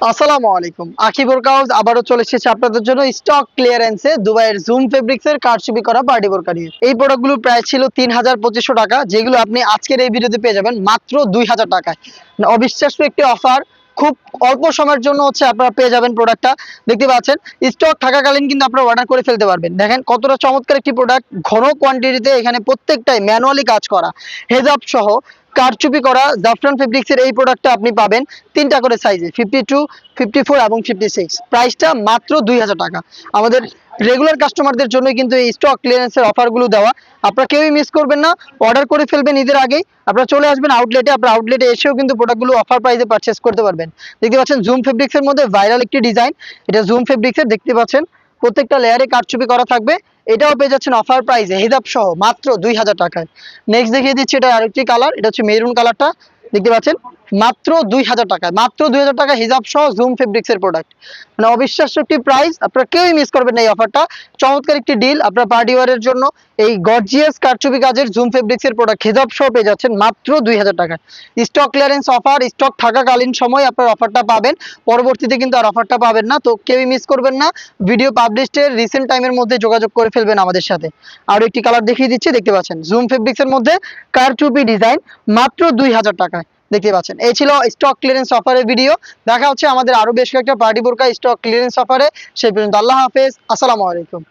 আসসালামু আলাইকুম। আকিবুর কাউজ আবারও চলে এসেছে আপনাদের জন্য স্টক ক্লিয়ারেন্সে দুবাইয়ের জুম কারচুপি করা পার্টি বোরকা নিয়ে। এই প্রোডাক্টগুলোর প্রাইস ছিল তিন হাজার পঁচিশশো টাকা, যেগুলো আপনি আজকের এই ভিডিওতে পেয়ে যাবেন মাত্র দুই হাজার টাকায়। অবিশ্বাস্য একটি অফার খুব অল্প সময়ের জন্য হচ্ছে আপনারা পেয়ে যাবেন প্রোডাক্টটা দেখতে পাচ্ছেন স্টক থাকাকালীন কিন্তু আপনারা অর্ডার করে ফেলতে পারবেন। দেখেন, কতটা চমৎকার একটি প্রোডাক্ট ঘন কোয়ান্টিটিতে এখানে প্রত্যেকটাই ম্যানুয়ালি কাজ করা। হেজাব সহ কারচুপি করা জাফরান ফেব্রিক্স এর এই প্রোডাক্টটা আপনি পাবেন তিনটা করে সাইজে ফিফটি টু ফিফটি ফোর এবং ফিফটি সিক্স প্রাইসটা মাত্র দুই হাজার টাকা। আমাদের রেগুলার কাস্টমারদের জন্য কিন্তু এই স্টক ক্লিয়ারেন্সের অফারগুলো দেওয়া। আপনারা কেউই মিস করবেন না। অর্ডার করে ফেলবেন ঈদের আগেই। আপনারা চলে আসবেন আউটলেটে আপনার আউটলেটে এসেও কিন্তু প্রোডাক্টগুলো অফার প্রাইসে পারচেস করতে পারবেন। দেখতে পাচ্ছেন জুম ফেব্রিক্সের মধ্যে ভাইরাল একটি ডিজাইন এটা জুম ফেব্রিক্সের দেখতে পাচ্ছেন। প্রত্যেকটা লেয়ারে কারচুপি করা থাকবে। এটাও পেয়ে যাচ্ছেন অফার প্রাইসে হিজাব সহ মাত্র দুই হাজার টাকায়। নেক্সট দেখিয়ে দিচ্ছি এটা আরেকটি কালার এটা হচ্ছে মেরুন কালারটা দেখতে পাচ্ছেন? মাত্র দুই হাজার টাকায় মাত্র দুই হাজার টাকা হিজাব সহ জুম ফেব্রিক্স এর প্রোডাক্ট মানে অবিশ্বাস্য একটি প্রাইস আপনারা কেউই মিস করবেন না এই অফারটা চমৎকার একটি ডিল আপনার পার্টি ওয়ারের জন্য এই গর্জিয়াস কারচুপি কাজের জুম ফেব্রিক্স এর প্রোডাক্ট হিজাব সহ পেয়ে যাচ্ছেন মাত্র দুই হাজার টাকা। স্টক ক্লিয়ারেন্স অফার স্টক থাকাকালীন সময় আপনার অফারটা পাবেন। পরবর্তীতে কিন্তু আর অফারটা পাবেন না। তো কেউই মিস করবেন না। ভিডিও পাবলিশের রিসেন্ট টাইমের মধ্যে যোগাযোগ করে ফেলবেন আমাদের সাথে। আর একটি কালার দেখিয়ে দিচ্ছি। দেখতে পাচ্ছেন? জুম ফেব্রিক্স এর মধ্যে কারচুপি ডিজাইন মাত্র দুই হাজার টাকায়। দেখতে পাচ্ছেন। এই ছিল স্টক ক্লিয়ারেন্স অফারের ভিডিও দেখা হচ্ছে আমাদের আরও বেশ কয়েকটা পার্টি বোরকা স্টক ক্লিয়ারেন্স অফারে সেই পর্যন্ত আল্লাহ হাফেজ। আসসালামু আলাইকুম।